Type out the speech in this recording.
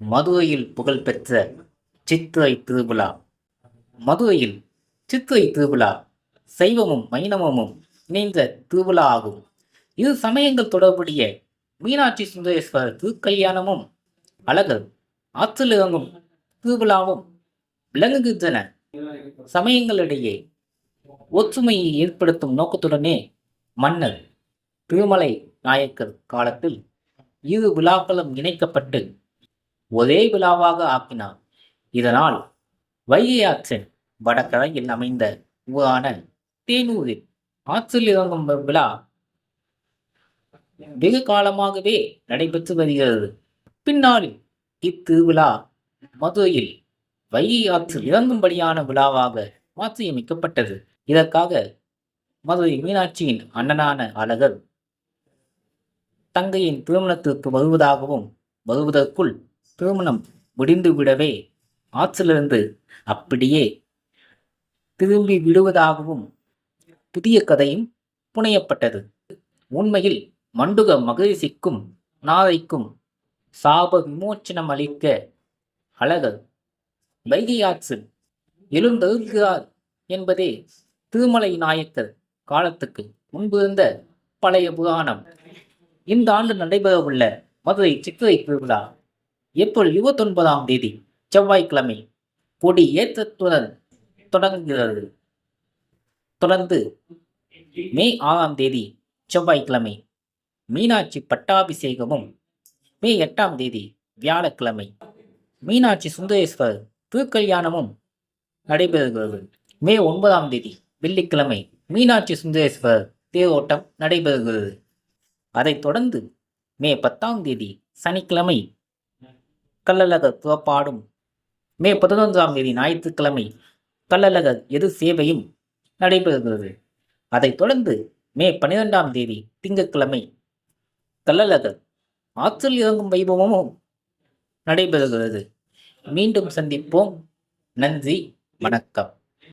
மதுரையில் புகழ்பெற்ற சித்திரை திருவிழா. மதுரையில் சித்திரை திருவிழா சைவமும் வைணவமும் இணைந்த திருவிழா ஆகும் இரு சமயங்கள் தொடர்புடைய மீனாட்சி சுந்தரேஸ்வரர் திருக்கல்யாணமும் அழகர் ஆற்றில் இறங்கும் திருவிழாவும் விளங்குகின்றன. சமயங்களிடையே ஒற்றுமையை ஏற்படுத்தும் நோக்கத்துடனே மன்னர் திருமலை நாயக்கர் காலத்தில் இரு விழாக்களும் இணைக்கப்பட்டு ஒரே விழாவாக ஆக்கினார் இதனால் வைகை ஆற்றின் வடகரையில் அமைந்த ஊரான தேனூரில் ஆற்றில் இறங்கும் விழா வெகு காலமாகவே நடைபெற்று வருகிறது. பின்னாளில் இத்திருவிழா மதுரையில் வைகை ஆற்றில் இறங்கும்படியான விழாவாக மாற்றியமைக்கப்பட்டது. இதற்காக மதுரை மீனாட்சியின் அண்ணனான அழகர் தங்கையின் திருமணத்திற்கு வருவதாகவும் வருவதற்குள் திருமணம் முடிந்துவிடவே ஆற்றிலிருந்து அப்படியே திரும்பி விடுவதாகவும் புதிய கதையும் புனையப்பட்டது. உண்மையில் மண்டுக மகரிஷிக்கும் நாரைக்கும் சாப விமோச்சனம் அளிக்க அழகர் வைகை ஆற்று எழுந்தழுகிறார் என்பதே திருமலை நாயக்கர் காலத்துக்கு முன்பிருந்த பழைய புராணம். இந்த ஆண்டு நடைபெறவுள்ள மதுரை சித்திரை திருவிழா ஏப்ரல் இருபத்தொன்பதாம் தேதி செவ்வாய்க்கிழமை கொடி ஏற்றத்துடன் தொடங்குகிறது. தொடர்ந்து மே ஆறாம் தேதி செவ்வாய்க்கிழமை மீனாட்சி பட்டாபிஷேகமும் மே எட்டாம் தேதி வியாழக்கிழமை மீனாட்சி சுந்தரேஸ்வரர் திருக்கல்யாணமும் நடைபெறுகிறது. மே ஒன்பதாம் தேதி வெள்ளிக்கிழமை மீனாட்சி சுந்தரேஸ்வரர் தேரோட்டம் நடைபெறுகிறது. அதைத் தொடர்ந்து மே பத்தாம் தேதி சனிக்கிழமை கல்லழக புறப்பாடும் மே பதினொன்றாம் தேதி ஞாயிற்றுக்கிழமை கள்ளழகர் எது சேவையும் நடைபெறுகிறது. அதைத் தொடர்ந்து மே பன்னிரெண்டாம் தேதி திங்கட்கிழமை கள்ளழகர் ஆற்றில் இறங்கும் வைபவமும் நடைபெறுகிறது. மீண்டும் சந்திப்போம். நன்றி. வணக்கம்.